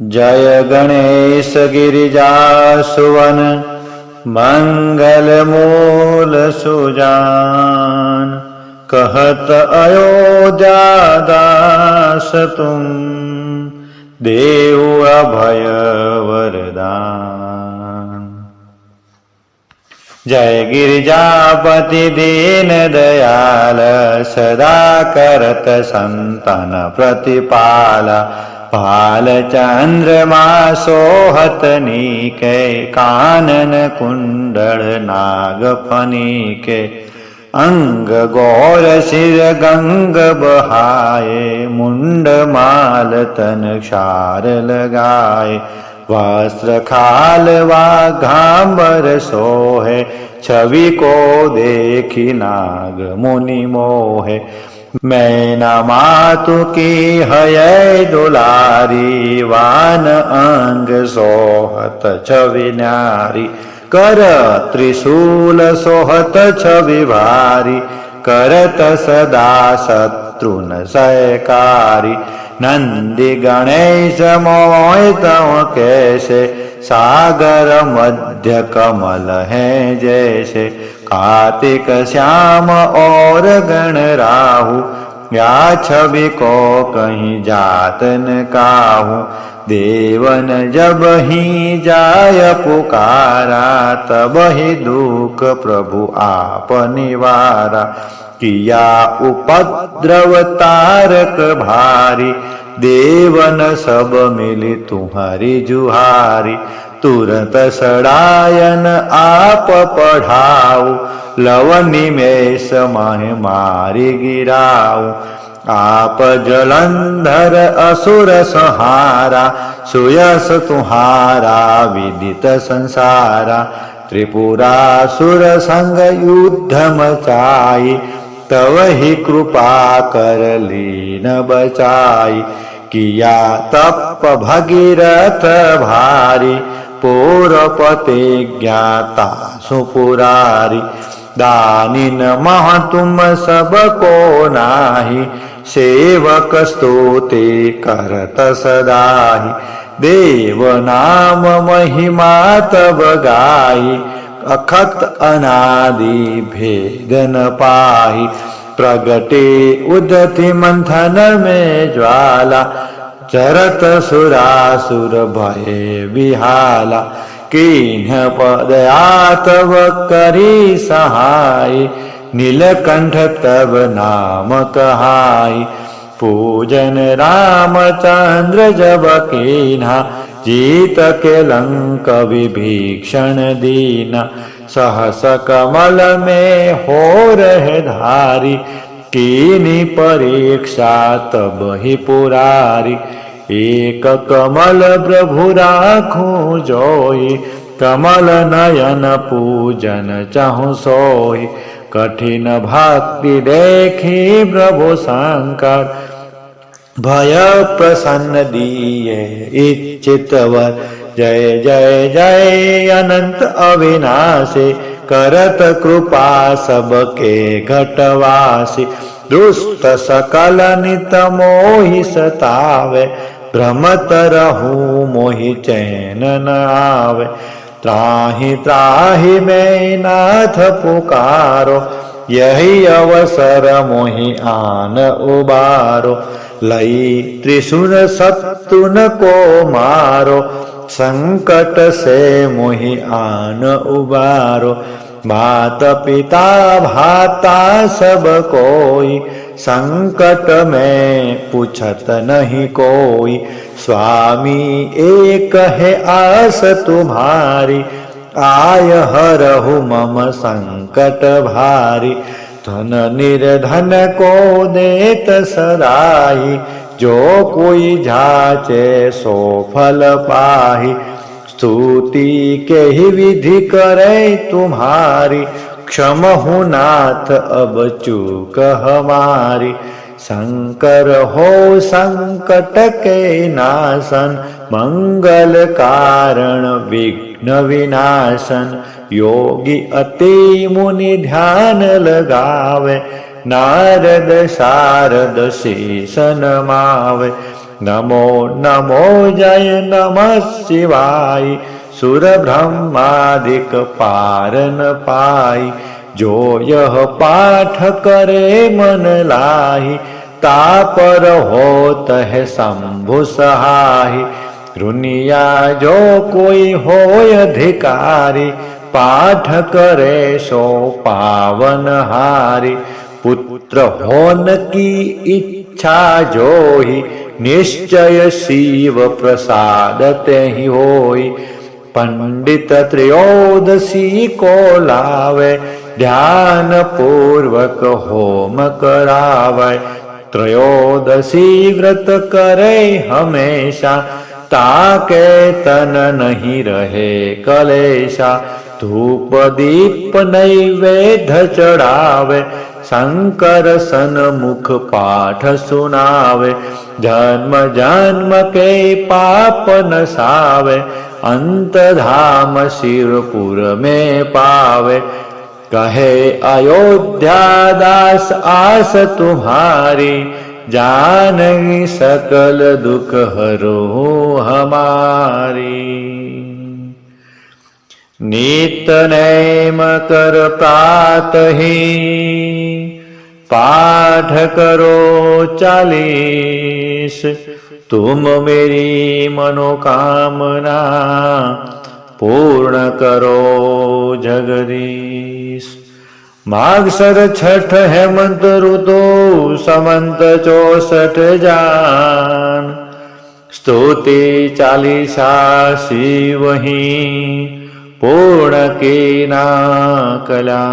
જય ગણેશ ગિરિજાસુવન મંગલ મૂલ સુજાન કહત અયોધ્યાદાસ તું દેવ અભય વરદાન જય ગિરિજાપતિ દીન દયાલ સદા કરત સંતન પ્રતિપાલા पाल चंद्रमा सोहत नीके कानन कुंडल नाग फनीके अंग गौर सिर गंग बहाए मुंड माल तन क्षार लगाए वस्त्र खाल वा घाम्बर सोहे छवि को देखी नाग मुनि मोहे मैना मातु की हय दुलारी वान अंग सोहत छवि न्यारी कर त्रिशूल सोहत छवि भारी करत सदा शत्रुन सहकारी नंदी गणेश मोय तव कैसे सागर मध्य कमल है जैसे कार्तिक श्याम और गण राहु या छवि को कहीं जातन काहू। देवन जब ही जाय पुकारा तब ही दुख प्रभु आप निवारा। किया उपद्रव तारक भारी देवन सब मिली तुम्हारी जुहारी तुरंत सड़ायन आप पढ़ाऊ लव निमेष माह मारी गिराऊ आप जलंधर असुर संहारा सुयस तुम्हारा विदित संसारा त्रिपुरासुर संग युद्ध मचाई तव ही कृपा कर लीन बचाई। किया तप भगीरथ भारी पूरपते ज्ञाता सुपुरारी। दानिन मह तुम सब को नाही सेवक स्तोते करत सदाही। देव नाम महिमा तब गाई अखत अनादि भेदन पाही प्रगटे उदति मंथन में ज्वाला, चरत सुरासुर भय विहाला। किन्ह पदया तब करी सहाय, नीलकंठ तब नाम कहाई पूजन रामचंद्र जब कीन्हा जीत के लंक विभीषण दीना सहस कमल में हो रहे धारी कीनी परीक्षा तब ही पुरारी एक कमल प्रभु राखू जोई कमल नयन पूजन चाहू सोई कठिन भक्ति देखी प्रभु शंकर भय प्रसन्न दिए इच्छितवर। जय जय जय अनंत अविनाशी। करत कृपा सबके घटवासी। दुष्ट सकल नित मोहि सतावे। भ्रमत रहू मोहि चैन न आवे। त्राहि त्राहि मैं नाथ पुकारो। यही अवसर मोहि आन उबारो। लई त्रिशूल सत्तुन को मारो। संकट से मोहि आन उबारो। मात पिता भाता सब कोई। संकट में पूछत नहीं कोई। स्वामी एक है आस तुम्हारी। आय हरहु मम संकट भारी। धन निर्धन को देत सराही। जो कोई जाचे सो फल पाही। स्तुति के ही विधि करे तुम्हारी। क्षम हूँ नाथ अब चूक हमारी। शंकर हो संकट के नाशन मंगल कारण विघ्न વિઘ્ન વિનાશન યોગી અતિ મુનિ ધ્યાન લગાવે નારદ શારદ શેષનમાવે નમો નમો જય નમ શિવાય સુરબ્રહ્માદિક પારન પાય જો યહ પાઠ કરે મન લાહી તાપર હોત હે શંભુ સહાય रुनिया जो कोई होय अधिकारी पाठ करे सो पावन हारी। पुत्र होन की इच्छा जो ही निश्चय शिव प्रसाद ते ही होई। पंडित त्रयोदशी को लावे ध्यान पूर्वक होम करावे। त्रयोदशी व्रत करे हमेशा ताके तन नहीं रहे कलेशा धूप दीप नैवेद्य चढ़ावे शंकर सन मुख पाठ सुनावे जन्म जन्म के पाप न सावे अंत धाम शिवपुर में पावे। कहे अयोध्या दास आस तुम्हारी जानगी सकल दुख हरो हमारी। नित नैम कर प्रात ही, पाठ करो चालीस। तुम मेरी मनोकामना पूर्ण करो जगदीश। मागसर छठ हेमंत ऋतु, समंत चौसठ जान। स्तुति चालीसा शिव ही पूर्ण के ना कला।